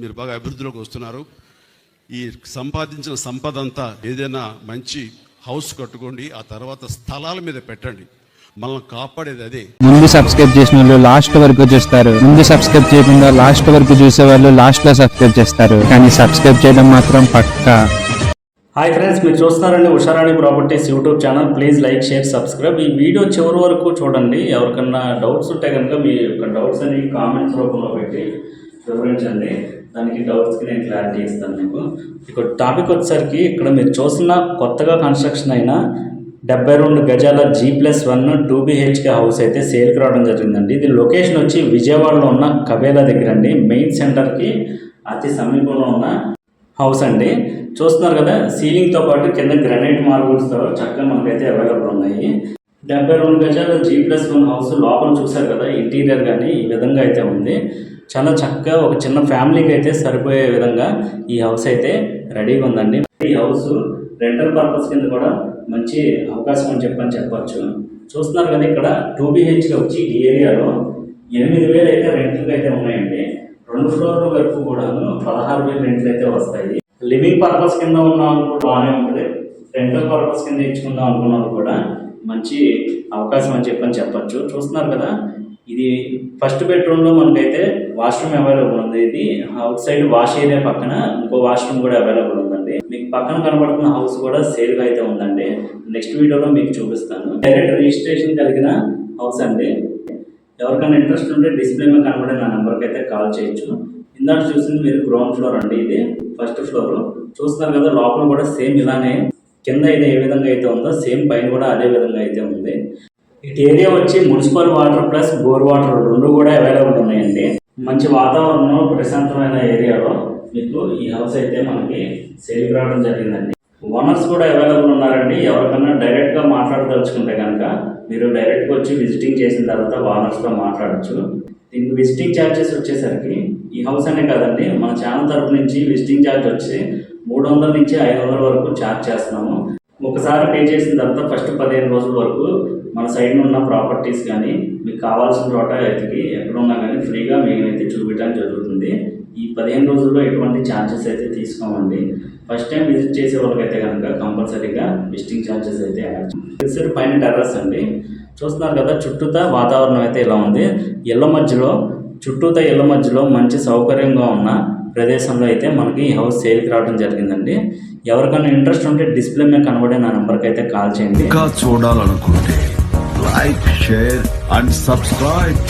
మీరు బాగా అభివృద్ధిలోకి వస్తున్నారు. ఈ సంపాదించిన సంపద అంతా ఏదైనా మంచి హౌస్ కట్టుకోండి ఆ తర్వాత స్థలాల మీద పెట్టండి. మనల్ని కాపాడేది అదే. ముందు సబ్స్క్రైబ్ చేసిన వాళ్ళు లాస్ట్ వరకు చూస్తారు. ముందు సబ్స్క్రైబ్ చేయకుండా లాస్ట్ వరకు చూసే వాళ్ళు లాస్ట్లో సబ్స్క్రైబ్ చేస్తారు. కానీ సబ్స్క్రైబ్ చేయడం మాత్రం పక్కా. హాయ్ ఫ్రెండ్స్ మీరు చూస్తున్నారండి Usharani properties YouTube channel please like share subscribe ఈ వీడియో చివరి వరకు చూడండి. ఎవరికన్నా డౌట్స్ ఉంటే కనుక మీ యొక్క డౌట్స్ అని కామెంట్స్ రూపంలో పెట్టి వివరించండి. దానికి డౌట్స్కి నేను క్లారిటీ ఇస్తాను మీకు. ఇక్కడ టాపిక్ వచ్చేసరికి ఇక్కడ మీరు చూస్తున్న కొత్తగా కన్స్ట్రక్షన్ అయిన డెబ్బై రెండు గజాల G plus one two BHK house అయితే సేల్కి రావడం జరిగిందండి. ఇది లొకేషన్ వచ్చి విజయవాడలో ఉన్న కబేలా దగ్గర అండి. మెయిన్ సెంటర్కి అతి సమీపంలో ఉన్న హౌస్ అండి. చూస్తున్నారు కదా సీలింగ్తో పాటు కింద గ్రనైట్ మార్బుల్స్తో చక్కగా మనకైతే అవైలబుల్ ఉన్నాయి. డెబ్బై రెండు గజాల జీ ప్లస్ వన్ హౌస్ లోపల చూసారు కదా ఇంటీరియర్ కానీ ఈ విధంగా అయితే ఉంది. చాలా చక్కగా ఒక చిన్న ఫ్యామిలీకి అయితే సరిపోయే విధంగా ఈ హౌస్ అయితే రెడీగా ఉందండి. ఈ హౌస్ రెంటల్ పర్పస్ కింద కూడా మంచి అవకాశం అని చెప్పని చెప్పొచ్చు. చూస్తున్నారు కదా ఇక్కడ టూ బీహెచ్కే వచ్చి ఈ ఏరియాలో ఎనిమిది వేలు అయితే రెంట్లకు అయితే ఉన్నాయండి. రెండు ఫ్లోర్ల వరకు కూడా పదహారు వేలు రెంట్లు అయితే వస్తాయి. లివింగ్ పర్పస్ కింద ఉన్న కూడా బాగానే ఉంటుంది. రెంటల్ పర్పస్ కింద ఇచ్చుకుందాం అనుకున్న వాళ్ళు కూడా మంచి అవకాశం అని చెప్పని చెప్పచ్చు. చూస్తున్నారు కదా ఇది ఫస్ట్ బెడ్రూమ్లో మనకైతే వాష్రూమ్ అవైలబుల్ ఉంది. ఇది అవుట్ సైడ్ వాష్ ఏరియా పక్కన ఇంకో వాష్రూమ్ కూడా అవైలబుల్ ఉందండి. మీకు పక్కన కనబడుతున్న హౌస్ కూడా సేల్గా అయితే ఉందండి. నెక్స్ట్ వీడియోలో మీకు చూపిస్తాను. డైరెక్ట్ రిజిస్ట్రేషన్ కలిగిన హౌస్ అండి. ఎవరికైనా ఇంట్రెస్ట్ ఉంటే డిస్ప్లే మీద కనబడే నా నెంబర్కి అయితే కాల్ చేయొచ్చు. ఇందాక చూసింది మీరు గ్రౌండ్ ఫ్లోర్ అండి ఇది ఫస్ట్ ఫ్లోర్ చూస్తున్నారు కదా లోపల కూడా సేమ్ ఇలానే కింద ఇది ఏ విధంగా అయితే ఉందో సేమ్ పైన కూడా అదే విధంగా అయితే ఉంది. ఇటు ఏరియా వచ్చి municipal water plus bore water రెండు కూడా అవైలబుల్ ఉన్నాయండి. మంచి వాతావరణం ప్రశాంతమైన ఏరియాలో మీకు ఈ హౌస్ అయితే మనకి సేల్ రావడం జరిగిందండి. ఓనర్స్ కూడా అవైలబుల్ ఉన్నారండి. ఎవరికన్నా డైరెక్ట్గా మాట్లాడదలుచుకుంటే కనుక మీరు డైరెక్ట్గా వచ్చి విజిటింగ్ చేసిన తర్వాత ఓనర్స్తో మాట్లాడచ్చు. దీనికి విజిటింగ్ ఛార్జెస్ వచ్చేసరికి ఈ హౌస్ అనే కాదండి మన ఛానల్ తరపు నుంచి విజిటింగ్ ఛార్జ్ వచ్చి మూడు వందల నుంచి ఐదు వందల వరకు ఛార్జ్ చేస్తున్నాము. ఒకసారి పే చేసిన తర్వాత ఫస్ట్ పదిహేను రోజుల వరకు మన సైడ్ ఉన్న ప్రాపర్టీస్ కానీ మీకు కావాల్సిన చోట ఎతికి ఎక్కడున్నా కానీ ఫ్రీగా మేమైతే చూపించడం జరుగుతుంది. ఈ పదిహేను రోజుల్లో ఎటువంటి ఛార్జెస్ అయితే తీసుకోమండి. ఫస్ట్ టైం విజిట్ చేసే వాళ్ళకైతే కనుక కంపల్సరీగా విజిటింగ్ ఛార్జెస్ అయితే యాడ్ పైన టెర్రస్ అండి. చూస్తున్నారు కదా చుట్టూతా వాతావరణం అయితే ఇలా ఉంది. ఇళ్ళ మధ్యలో చుట్టూతా ఇళ్ళ మధ్యలో మంచి సౌకర్యంగా ఉన్న ప్రదేశంలో అయితే మనకి ఈ హౌస్ సేల్కి రావడం జరిగిందండి. ఎవరికైనా ఇంట్రెస్ట్ ఉంటే డిస్ప్లే మీద కనబడే నా నెంబర్కి అయితే కాల్ చేయండి. ఇంకా చూడాలనుకుంటే లైక్ షేర్ అండ్ సబ్స్క్రైబ్